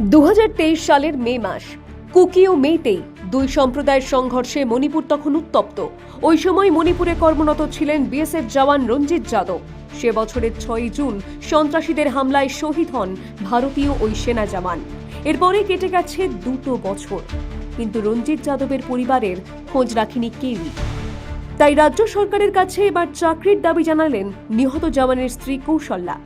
দু হাজার তেইশ সালের মে মাস, কুকি ও মেইতেই দুই সম্প্রদায়ের সংঘর্ষে মণিপুর তখন উত্তপ্ত। ওই সময় মণিপুরে কর্মরত ছিলেন বিএসএফ জওয়ান রঞ্জিত যাদব। সে বছরের ছয়ই জুন সন্ত্রাসীদের হামলায় শহীদ হন ভারতীয় ওই সেনা জওয়ান। এরপরে কেটে গেছে দুটো বছর। কিন্তু রঞ্জিত যাদবের পরিবারের খোঁজ রাখেনি কেউই। তাই রাজ্য সরকারের কাছে এবার চাকরির দাবি জানালেন নিহত জওয়ানের স্ত্রী কৌশল্যা।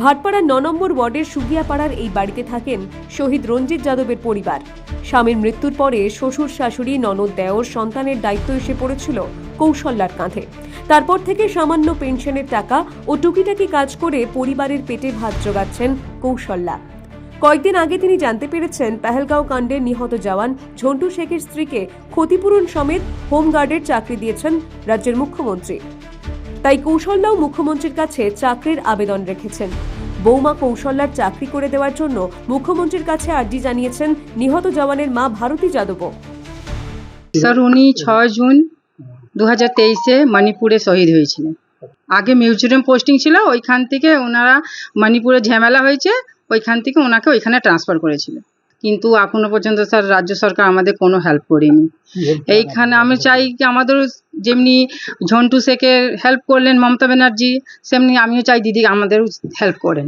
ভাটপাড়ার ন নম্বর ওয়ার্ডের সুগিয়াপাড়ার এই বাড়িতে থাকেন শহীদ রঞ্জিত যাদবের পরিবার। স্বামীর মৃত্যুর পরে শ্বশুর, শাশুড়ি, ননদ, দেওর, সন্তানের দায়িত্ব এসে পড়েছিল কৌশল্যার কাঁধে। তারপর থেকে সামান্য পেনশনের টাকা ও টুকিটাকি কাজ করে পরিবারের পেটে ভাত জোগাচ্ছেন কৌশল্যা। কয়েকদিন আগে তিনি জানতে পেরেছেন পেহেলগাঁও কাণ্ডের নিহত জওয়ান ঝন্টু শেখের স্ত্রীকে ক্ষতিপূরণ সমেত হোমগার্ডের চাকরি দিয়েছেন রাজ্যের মুখ্যমন্ত্রী। তাই কৌশল্যাও মুখ্যমন্ত্রীর কাছে চাকরির আবেদন রেখেছেন। বৌমা কৌশল্যার চাকরি করে দেওয়ার জন্য মুখ্যমন্ত্রীর কাছে আর্জি জানিয়েছেন নিহত জওয়ানের মা ভারতী যাদবও। স্যার, উনি ছয় জুন দু হাজার তেইশে মণিপুরে শহীদ হয়েছিলেন। আগে মিউজিয়াম পোস্টিং ছিল, ওইখান থেকে ওনারা মণিপুরে ঝামেলা হয়েছে, ওইখান থেকে ওনাকে ওইখানে ট্রান্সফার করেছিল। কিন্তু এখনও পর্যন্ত স্যার রাজ্য সরকার আমাদের কোনো হেল্প করেনি। এইখানে আমি চাই কি আমাদের যেমনি ঝন্টু শেখের হেল্প করলেন মমতা ব্যানার্জি সেমনি আমিও চাই দিদি আমাদের হেল্প করেন?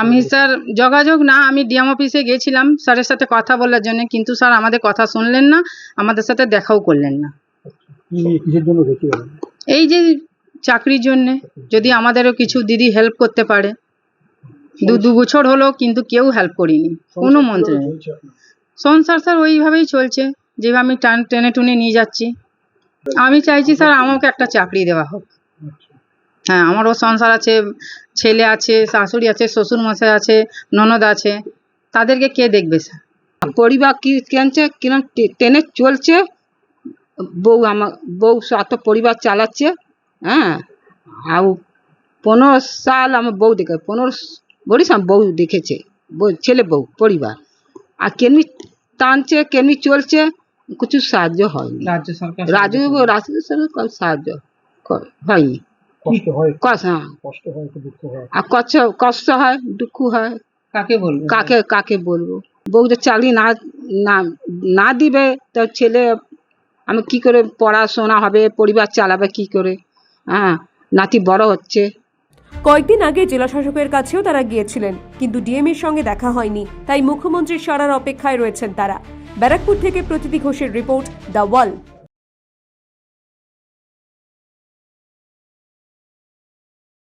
আমি স্যার যোগাযোগ না আমি ডিএম অফিসে গেছিলাম স্যারের সাথে কথা বলার জন্য কিন্তু স্যার আমাদের কথা শুনলেন না আমাদের সাথে দেখাও করলেন না। এই যে চাকরির জন্যে যদি আমাদেরও কিছু দিদি হেল্প করতে পারে। দু দু বছর হলো কিন্তু কেউ হেল্প করিনি কোনো মন্ত্রী? সংসার স্যার ওইভাবেই চলছে যেভাবে আমি টান টেনে টুনে নিয়ে যাচ্ছি। আমি চাইছি স্যার আমাকে একটা চাকরি দেওয়া হোক। আচ্ছা। হ্যাঁ আমারও সংসার আছে ছেলে আছে শাশুড়ি আছে শ্বশুর মশাই আছে ননদ আছে। তাদেরকে কে দেখবে স্যার? পরিবার কি কেনছে? কিরম টেনে চলছে? বউ আমার বউ সাত পরিবার চালাচ্ছে হ্যাঁ? আর পনেরো সাল আমার বউ দেখে পনেরো বলিস বউ দেখেছে বউ ছেলে বউ পরিবার। আর কেমনি টানছে কেমনি চলছে কিছু সাহায্য হয়নি। রাজ্য সরকার রাজু রাজু সরকার সাহায্য হয়নি। কষ্ট হয়? আর কষ্ট কষ্ট হয় দুঃখ হয়। কাকে বলব? কাকে কাকে বলব? বউ যে চাকরি না না না দিবে তো ছেলে আমি কি করে পড়াশোনা হবে পরিবার চালাবে কি করে? হ্যাঁ নাতি বড় হচ্ছে। কয়েকদিন আগে জেলা শাসকের কাছেও তারা গিয়েছিলেন, কিন্তু ডিএম এর সঙ্গে দেখা হয়নি, তাই মুখ্যমন্ত্রীর সরার অপেক্ষায় রয়েছেন তারা। ব্যারাকপুর থেকে প্রতীতি ঘোষের রিপোর্ট দ্য ওয়াল।